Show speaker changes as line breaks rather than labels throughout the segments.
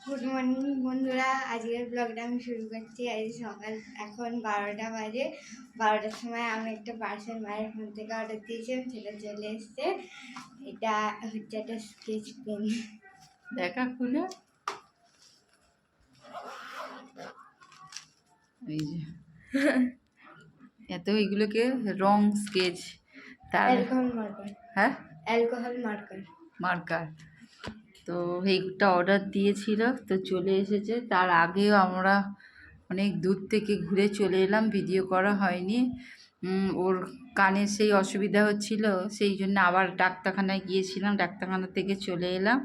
Good morning বন্ধুরা। আজকের ব্লগটা আমি শুরু করছি। আজ সকাল এখন বারোটা বাজে। বারোটার সময় আমি একটা পার্সেল মায়ের ফোন থেকে অর্ডার দিয়েছিলাম। সেটা চলে এসছে। এটা হচ্ছে একটা স্কেচ পেন
দেখা খুলে। এই যে। এত এগুলোকে রং স্কেচ তার
অ্যালকোহল মার্কার
হ্যাঁ?
অ্যালকোহল মার্কার
মার্কার তো এইটা অর্ডার দিয়েছিল, তো চলে এসেছে। তার আগেও আমরা অনেক দূর থেকে ঘুরে চলে এলাম ভিডিও করা হয়নি। ওর কানে সেই অসুবিধা হচ্ছিল, সেই জন্য আবার ডাক্তারখানায় গিয়েছিলাম, ডাক্তারখানা থেকে চলে এলাম।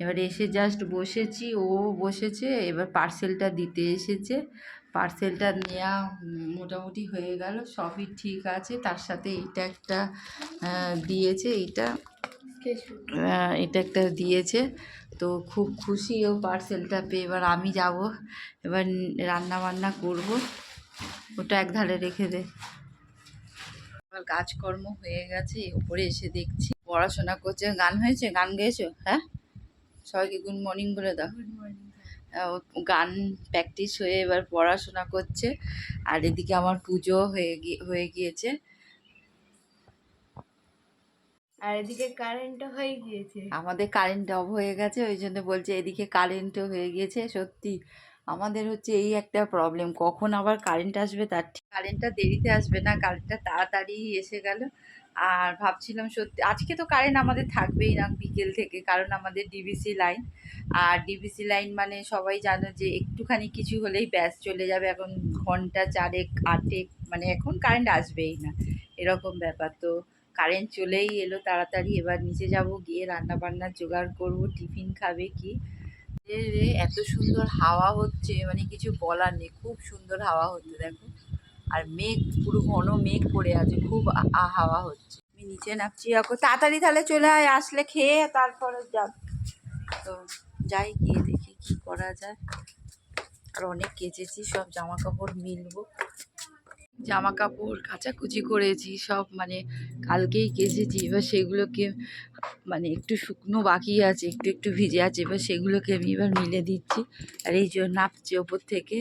এবার এসে জাস্ট বসেছি, ও বসেছে, এবার পার্সেলটা দিতে এসেছে। পার্সেলটা নেওয়া মোটামুটি হয়ে গেল, সবই ঠিক আছে। তার সাথে এইটা একটা দিয়েছে, এইটা এটা একটা দিয়েছে। তো খুব খুশি ও পার্সেলটা পেয়ে। এবার আমি যাব। এবার রান্না বান্না করব। ওটা এক ধারে রেখে দে। আমার কাজকর্ম হয়ে গেছে। উপরে এসে দেখছি। পড়াশোনা করছে। গান হয়েছে? গান গেয়েছো? হ্যাঁ? সবাইকে গুড মর্নিং বলে দাও।
গুড মর্নিং
ও গান প্র্যাকটিস হয়ে এবার পড়াশোনা করছে। আর এদিকে আমার পুজো হয়ে গিয়ে হয়ে গিয়েছে।
আর এদিকে কারেন্টও হয়ে গিয়েছে।
আমাদের কারেন্ট অফ হয়ে গেছে, ওই জন্য বলছে এদিকে কারেন্টও হয়ে গিয়েছে, সত্যি। আমাদের হচ্ছে এই একটা প্রবলেম কখন আবার কারেন্ট আসবে তার ঠিক কারেন্টটা দেরিতে আসবে না কারেন্টটা তাড়াতাড়ি এসে গেল। আর ভাবছিলাম সত্যি, আজকে তো কারেন্ট আমাদের থাকবেই না বিকেল থেকে, কারণ আমাদের ডিবিসি লাইন আর ডিবিসি লাইন মানে সবাই জানো যে একটুখানি কিছু হলেই ব্যাস চলে যাবে, এখন ঘণ্টা চারেক, আটেক মানে এখন কারেন্ট আসবেই না। এরকম ব্যাপার তো। কারেন্ট চলেই এলো তাড়াতাড়ি, এবার নিচে যাব গিয়ে রান্না বান্না জোগাড় করব, টিফিন খাবে কি? এত সুন্দর হাওয়া হচ্ছে মানে কিছু বলার নেই, খুব সুন্দর হাওয়া হচ্ছে, দেখো। আর মেঘ, পুরো ঘন মেঘ পড়ে আছে, খুব হাওয়া হচ্ছে। আমি নিচে নামছি, এখন তাড়াতাড়ি তাহলে চলে আয়, আসলে খেয়ে তারপরে যাব তো যাই, গিয়ে দেখি কি করা যায়। আর অনেক কেচেছি, সব জামা কাপড় মিলবো। জামা কাপড় কাচাকুচি করেছি সব মানে কালকেই কেচেছি। এবার সেগুলোকে মানে একটু শুকনো বাকি আছে একটু একটু ভিজে আছে এবার সেগুলোকে আমি এবার মিলে দিচ্ছি। আর এই জন্য নাপছি ওপর থেকে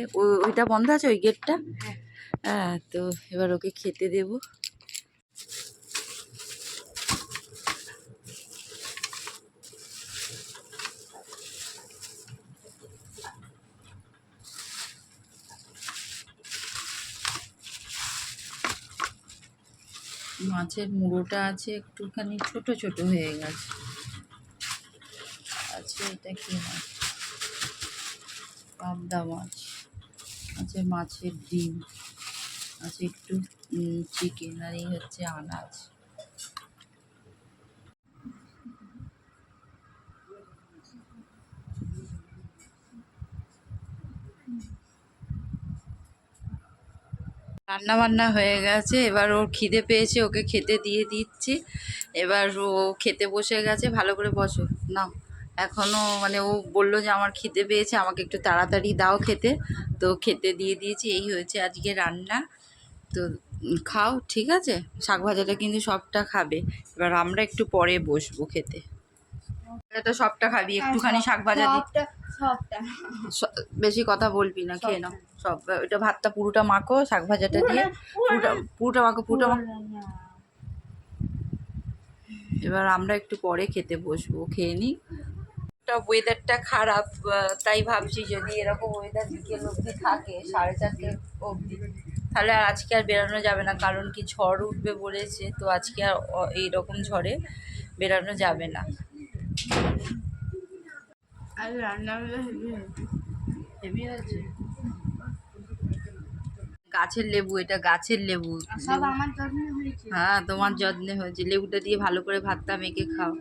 ওইটা বন্ধ আছে ওই গেটটা?
হ্যাঁ।
হ্যাঁ তো এবার ওকে খেতে দেবো। মাছের মুড়োটা আছে একটুখানি ছোট ছোট হয়ে গেছে। আছে এটা কি মাছ? পাবদা মাছ। আছে মাছের ডিম। আছে একটু চিকেন আর এই হচ্ছে আনাজ। রান্না বান্না হয়ে গেছে এবার ওর খিদে পেয়েছে ওকে খেতে দিয়ে দিচ্ছি। এবার ও খেতে বসে গেছে ভালো করে বসো নাও। এখনও মানে ও বলল যে আমার খিদে পেয়েছে আমাকে একটু তাড়াতাড়ি দাও খেতে। তো খেতে দিয়ে দিয়েছি এই হয়েছে আজকে রান্না। তো খাও ঠিক আছে? শাক ভাজাটা কিন্তু সবটা খাবে। এবার আমরা একটু পরে বসবো খেতে। এটা সবটা খাবি একটুখানি শাক ভাজা দি
সবটা সবটা
স- বেশি কথা বলবি না খেয়ে নাও। সব ওইটা ভাতটা পুরোটা মাখো শাক ভাজাটা দিয়ে। পুরোটা পুরোটা মাখো পুরোটা মাখো এবার আমরা একটু পরে খেতে বসবো খেয়ে নিই। ওয়েদারটা খারাপ তাই ভাবছি যদি এরকম ওয়েদার বিকেল অবধি থাকে সাড়ে চারটে অবধি তাহলে আর আজকে আর বেরানো যাবে না কারণ কি ঝড় উঠবে বলেছে তো আজকে আর এইরকম ঝড়ে বেরানো যাবে না।
আর রান্নাগুলো হেভি হয়েছে।
হেভি হয়েছে? গাছের লেবু এটা গাছের লেবু।
সব আমার জন্য হয়েছে।
হ্যাঁ তোমার যত্নে হয়েছে। লেবুটা দিয়ে ভালো করে ভাতটা মেখে খাও।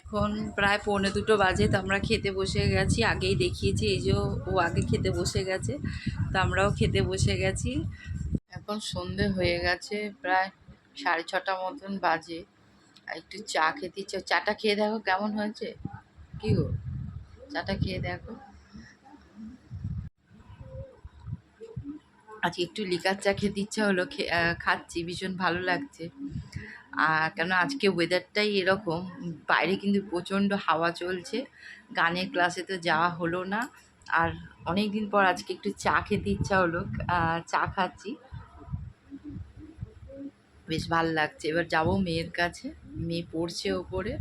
এখন প্রায় পৌনে দুটো বাজে তো আমরা খেতে বসে গেছি। আগেই দেখিয়েছি এই যে ও আগে খেতে বসে গেছে তো আমরাও খেতে বসে গেছি। এখন সন্ধে হয়ে গেছে প্রায় সাড়ে ছটা মতন বাজে। একটু চা খেতে ইচ্ছে চাটা খেয়ে দেখো কেমন হয়েছে। কি গো? চাটা খেয়ে দেখো। আজকে একটু লিকার চা খেতে ইচ্ছা হলো খাচ্ছি, ভীষণ ভালো লাগছে। আর কেন আজকে ওয়েদারটাই এরকম, বাইরে কিন্তু প্রচণ্ড হাওয়া চলছে। গানের ক্লাসে তো যাওয়া হলো না। আর অনেক দিন পর আজকে একটু চা খেতে ইচ্ছা হলো চা খাচ্ছি। বেশ ভালো লাগছে। এবার যাব মেয়ের কাছে। মেয়ে পড়ছে ওপরে।